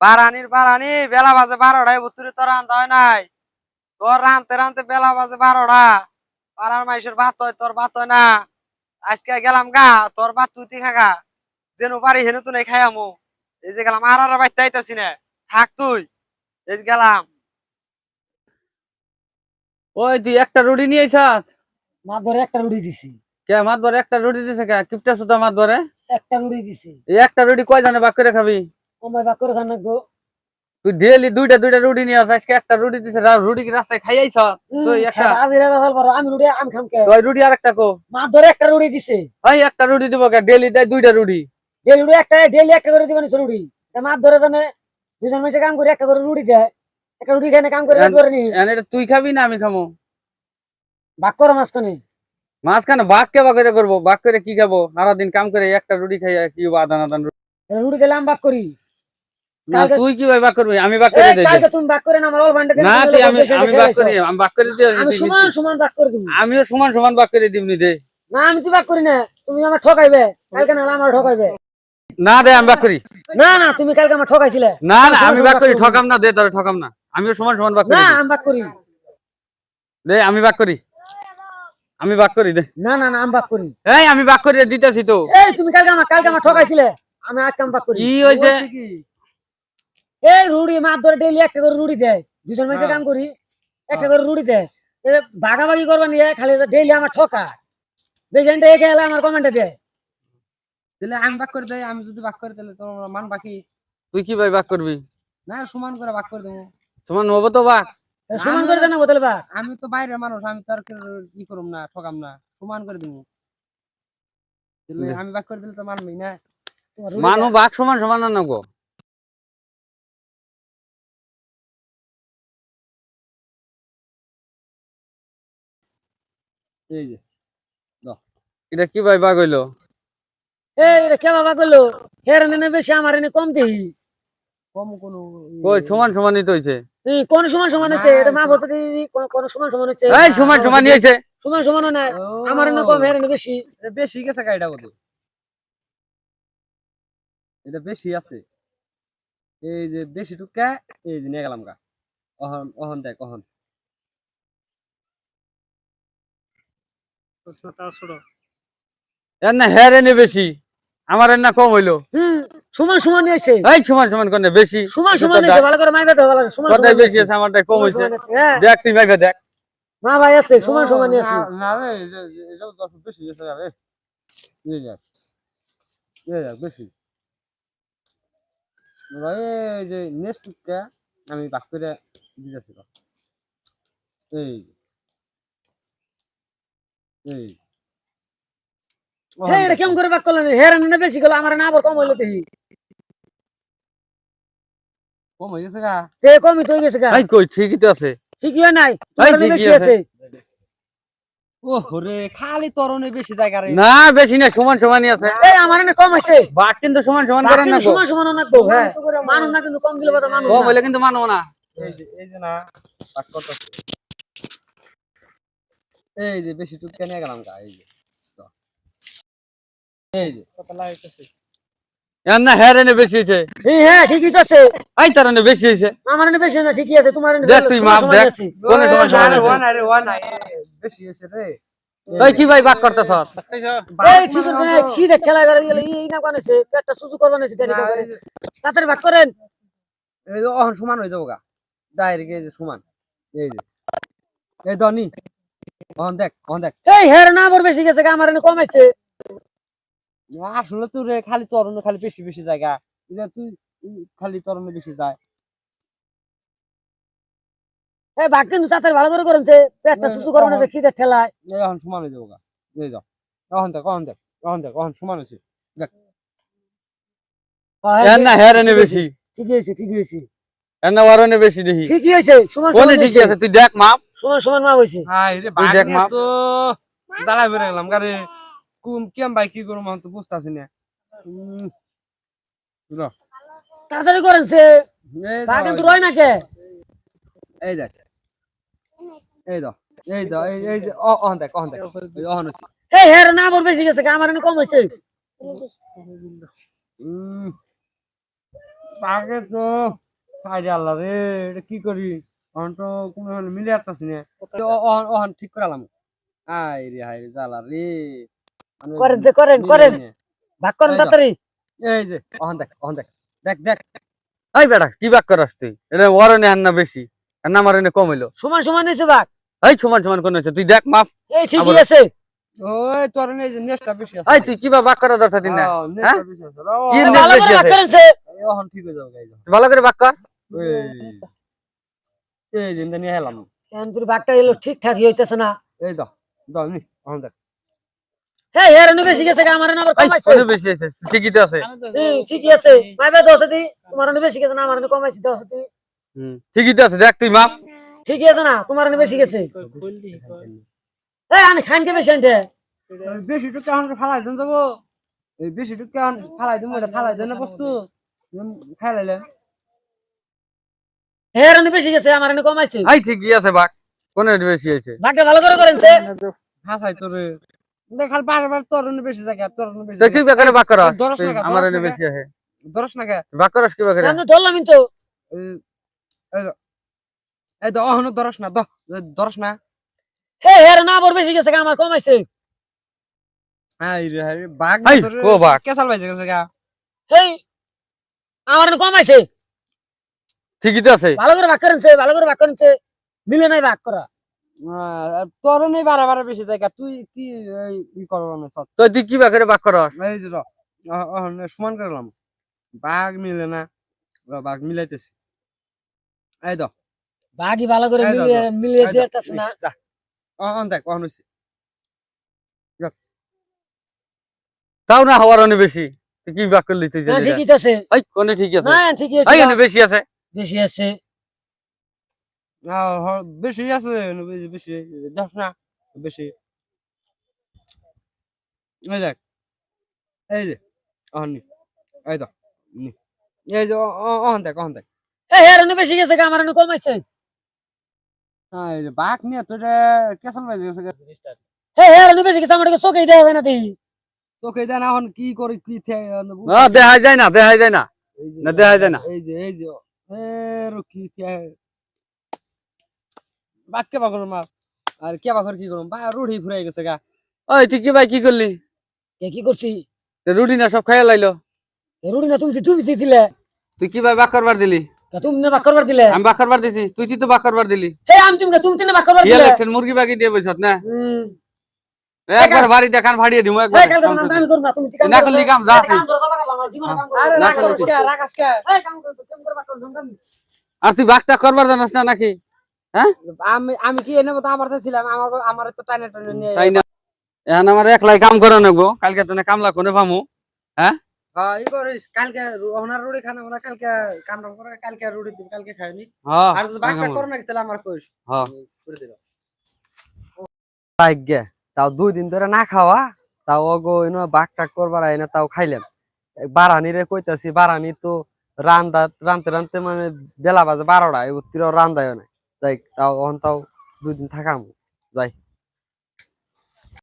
বারানির বারানি বেলা বাজে বারোটায় ভুতুরে তোর রান্না হয় নাই। তোর রানতে রানতে বেলা বাজে বারোটা। পাড়ার মাইসের ভাত হয় তোর ভাত হয় না। আজকে গেলাম গা তোর ভাত তুই তুই খাগা? যেন পারি হেন তুই খাই আমু এই যে গেলাম আর আর বাইতে আইতাছি না। থাক তুই। এই যে গেলাম। ওই তুই একটা রুটি নিয়ে আইসাস মাত ধরে একটা রুটি দিছি। কে মাত বরে একটা রুটি দিছে কে? কিপটা সুতা মাত বরে একটা রুটি দিছি। এই একটা রুটি কয় জানে বাক করে খাবি? আমার বাক খান গো। তুই ডেলি দুইটা দুইটা রুটি নিয়ে আস আজকে একটা রুটি দিছে রুটি কি রাস্তায় তুই একটা আমি রুটি আমি খাম কে? তুই রুটি আর একটা কো। মাত ধরে একটা রুটি দিছে। ওই একটা রুটি দিব কে ডেলি দেয় দুইটা রুটি। ডেলি রুটি একটা ডেলি একটা করে দিবেন রুটি। তা ধরে জানে দুজন কাম করে একটা করে রুটি দেয়। একটা রুটি খাই না কাম করে এন- করে নি এটা তুই খাবি না আমি খামো? বাক করো মাঝখানে। মাঝখানে বাক কে করে করব? বাক করে কি খাব? সারাদিন কাম করে একটা রুটি খাই কি আদান আদান রুটি রুটি খেলে আমি বাক করি। না তুই কি ভাই বাক করবি? আমি বাক করে দেই কালকে তুমি বাক করে আমার অল ভান্ডে না তুই আমি আমি বাক করি আমি বাক করে দিই আমি সমান সমান বাক করে দিব। আমিও সমান সমান বাক করে দিবনি দে না আমি তো বাক করি না তুমি আমার ঠকাইবে। কালকে না আমার ঠকাইবে। না দে আমি বাক করি। না না তুমি কালকে আমার ঠকাইছিলে। না না আমি বাক করি ঠকাম না দে তোরে ঠকাম না। আমিও সমান সমান বাক করি। না দিই। আমি বাক করি। দে আমি বাক করি। আমি বাক করি দে। না না না আমি বাক করি। এই আমি বাক করে দিতেছি তো। এই তুমি কালকে আমার কালকে আমার ঠকাইছিলে। আমি আজকে আমি বাক করি। কি হয়েছে? এই রুড়ি মাছ ধরে ডেইলি একটা করে রুড়ি দেয়। দুজন মানুষের হ্যাঁ। কাম করি একটা করে রুড়ি দেয়। এ ভাগাভাগি করবা নিয়ে খালি ডেইলি আমার ঠকা। বেজেন্টে একে এলে আমার কমেন্টে দেয়। তাহলে আমি বাক করে দেয় আমি যদি বাক করে দিলে তোর মান বাকি। তুই কি ভাই বাক করবি? না সমান করে বাক করে দেবো। সমান হব তো বাক। সমান করে জানাব তাহলে বা আমি তো বাইরের মানুষ আমি তো আর কি করুম না ঠকাম না। সমান করে দিব তাহলে। আমি বাক করে দিলে তো মানবি না। মানু বাক সমান সমান না গো এই যে এটা কি ভাই বাক হইল। এই হের এনে বেশি আমার এনে কম দেই। কম কোনো কই সমান সমানই তো হইছে? এই কোন সমান সমান হচ্ছে না, এটা মা বলতে কোন কোন সমান সমান হচ্ছে এই সমান সমান হইছে সমান সমান না আমার এনে কম হের এনে বেশি। এটা বেশি গেছে গাড়িটা বোধ এটা বেশি আছে। এই যে বেশি টুকা এই যে নিয়ে গেলাম গা। অহন অহন দেখ অহন। এর না হের এনে বেশি। আমার এর না কম হইল। সমান সমান এই সমান সমান কোনে বেশি। সমান সমান হয়েছে ভালো করে মাইবে তো ভালো সমান সমান বেশি আছে? আমারটা কম হইছে। হ্যাঁ। দেখ তুই ভাইবে দেখ। মা ভাই আছে সমান সমান আছে না রে এটাও দশ বেশি গেছে রে এই যাক। এই যাক বেশি। ভাই যে নেক্সট আমি বাক করে দিতেছি। এই হ্যাঁ এটা কেমন করে বাক করলেন হের এনে বেশি গেল আমার এনে আবার কম হইল তেহি কম হয়ে গেছে গা? তে কমই তো হয়ে গেছে গা। এই কই ঠিকই তো আছে। ঠিকই নাই? তোমার ঠিকই বেশি আছে। আছে। খালি তরণে বেশি জায়গা রে। না বেশি না সমান সমানই আছে। এই আমার এনে কম আছে। বাক কিন্তু সমান সমান করেন না সমান সমান না তো হ্যাঁ মানুষ না কিন্তু কম দিলে কথা মানুষ কম না। হইলে কিন্তু মানবো না। এই যে না বাক করতেছে এই যে বেশি টুকা নিয়ে গেলাম গা এই যে এই যে। কত লাগাইতেছে না হের বেশি হ্যাঁ ঠিকই তো আছে। এই তার এনে বেশি হইছে আমার এনে বেশি না ঠিকই আছে তোমার এনে দেখ তুই সমান মাপ দেখ। আছে। কোনে সমান সমান আছে ওয়ান আরে ওয়ান আই বেশি হয়েছে রে। তুই কি ভাই বাক করতেছ এই শিশুর জন্য খিদে ছেলা করে গেলে এই না বানাইছে পেটটা সুসু করে বানাইছে দেরি করে। তাড়াতাড়ি ভাগ করেন। এই যে অহন সমান হয়ে যাব গা। ডাইরেক্ট এই যে সমান। এই যে। এই দনি দেখ এই হের না আবার বেশি গেছে আমার কমাইছে। আসলে তুই রে খালি তরণে খালি বেশি বেশি জায়গা তুই খালি তরণে বেশি যায়। ভাগ কিন্তু তাড়াতাড়ি ভালো করে করেছে পেটটা সুসু করে বানাইছে খিদে ঠেলায়। এই সমান হয়ে যাব গা। এই যাও অহন দেখ দেখ অহন দেখ সমান হয়েছে। এর না হের এনে বেশি। ঠিকই হয়েছে ঠিকই হয়েছে। এর না ওর এনে বেশি দেখি। ঠিকই হয়েছে সমান ঠিকই আছে তুই দেখ মাপ। সমান সমান মা হয়েছে হাই রে তুই দেখ মাপ। তো। জ্বালাই বেড়ে গেলাম গারে কুম কেম ভাই কি করব তো বুঝতেছি না। র, তাড়াতাড়ি করেন সে। এই ভাগ দাও, রয় না কে? এই দেখ। এই দাও এই দাও এই এই যে অ- অহন দেখ অহন দেখ। এই অহন হচ্ছে এই হের না আবার বেশি গেছে গা, আমার এনে কম হয়েছে উম, পাকে তো। আল্লাহ রে এটা কি করি? অহন তো কোনো হলে মিলে আসতাছি না। অহন অহন ঠিক করালাম। আই রে হাই রে জ্বালা রে। করেন যে করেন করেন। ভাগ করেন তাড়াতাড়ি। এই যে অহন দেখ অহন দেখ দেখ দেখ। এই বেটা কি বাক করাস তুই? এটা ওর এনে আন না বেশি আর না কম হইল। সমান সমান নিছে ভাগ। এই সমান সমান কোন হয়েছে তুই দেখ মাফ। এই ঠিকই আছে। ওই তোর নেই যে নেস্টটা বেশি আছে। এই তুই কি বা বাক করা দরকার দিন না? র, কি নেস্ট ভালো বেশি করে ভাগ আছে? অহন ঠিক হয়ে যাবে ভালো করে বাক কর। এই জিন্দা নিয়ে হেলাম। এখন তোর ভাগটা এলো ঠিকঠাক হইতেছে না। এই দাও দাও নি অহন দেখ। হ্যাঁ এর নি বেশি গেছে আমার না আবার কমাইছে। কোনে বেশি আছে ঠিকই তো আছে। ঠিকই আছে। মাইবে দশ দি তোমার নি বেশি গেছে না আমার কমাইছে দশ দি। হুম, ঠিকই তো আছে দেখ তুই মাপ। ঠিকই আছে না তোমার নি বেশি গেছে। এই আমি খানকে বেশি আনতে? বেশি টুকটা এখন ফালাই দেন যাব। এই বেশি টুকটা এখন ফালাই এটা ফালাই দেন না বস্তু। উম, খাই লাইলেন বেশি গেছে আমার নি কমাইছে। এই ঠিকই আছে বাক কোনে বেশি আছে ভাগটা ভালো করে করেন সে। হাসাই তোরে। দেখাল বারবার তোর বেশি জায়গা তোর বেশি তুই কি বাক টাকা, আমার এনে বেশি আছে। দরস না কে। বাক করাস কি বাকারে আমি ধরলাম তো। এই তো অহনো দরস না দ দরস না। হে এর না আবার বেশি গেছে আমার কমাইছে। হাই রে হাই রে বাঘ এই, কো বাঘ? কেসাল বাইছে গেছে গা। হেই আমার কমাইছে। ঠিকই তো আছে। ভালো করে ভাগ করেন সে ভালো করে ভাগ করেন সে। মিলে নাই ভাগ করা। আহ, তোর নেই বারে বারে বেশি জায়গা। তুই কি এই ই করব না সব? তো তুই কি করাস? এই যে সমান করলাম মিলে না। র, মিলাইতেছি। এই দাও ভাগই ভালো করে মিলিয়ে মিলিয়ে এই না। যা। অহন দেখ অহন হইছে। তাও না হওয়ার অনেক বেশি। তুই কি বাক করলি তুই। ঠিকই আছে। কোনে ঠিক আছে। ঠিকই আছে। বেশি আছে। বেশি আছে। বেশি আছে বেশি বেশি যাস না বেশি। এই দেখ এই যে অহন নি এই দাও নি এই যে অহন দেখ অহন দেখ। এই নি বেশি গেছে আমার নি কমাইছে। হ্যাঁ, এই যে বাঘ নিয়ে তোর কেসাল বাইছে গেছে গা। হে এর নি বেশি গেছে আমার চোখে দেওয়া হয় না তুই তোকে দেন এখন কি করি কি থে- বুঝতে না দেখা যায় না দেখা যায় না। এই যে- না, দেখা যায় না। এই যে এই যে এর কি থে- বাঘ কে বাঘর মার? আর কে বাঘর কি করুম? বা রুড়ি ফুরাই গেছে গা। ওই তুই কি ভাই কি করলি? এ কি করছি? তো রুটি না সব খাইয়া লাইলো? রুড়ি না তুমি তুমি দিয়ে দিলে। তুই কি ভাই বাক করবার দিলি? তা তুমি না বাক করবার দিলে? আমি বাক করবার দিছি। তুই তো বাক করবার দিলি। হে আমি তুমি তুমি তিনে বাক করবার ইয়া দিলে? মুরগি বাকি দিয়ে বসত না? হুম একবার বাড়ি দেখান ভাড়িয়ে দিমু একবার। না আমি করব তুমি ঠিক না করলি কাম যা। কাম কাম কাম আর তুই বাকটা করবার জানাস না নাকি? আমি আমি কি এনে তো আমার ছিলাম আমার আমার তো তাই না? এখন আমার একলাই কাম করে নেব। কালকে তো কামলা কোনে পামু হ্যাঁ? করিস কালকে ওনার রুড়ি খানা ওনা কালকে কামড় করে কালকে রুড়ি দিবি কালকে খাইনি। হ্যাঁ আর যদি বাঘটা করো না তাহলে আমার কইস। হ্যাঁ। করে দিল ভাগ্যে। তাও দুই দিন ধরে না খাওয়া, তাও অগো বাঘ টাক করবার না তাও খাইলাম। বারানি রে কইতাছি, বারানি তো রান্দা, রানতে রানতে মানে বেলা বাজে বারোটা উত্তর রান্দায় না যাই তাও অহন তাও দুই দিন থাকাম, যাই।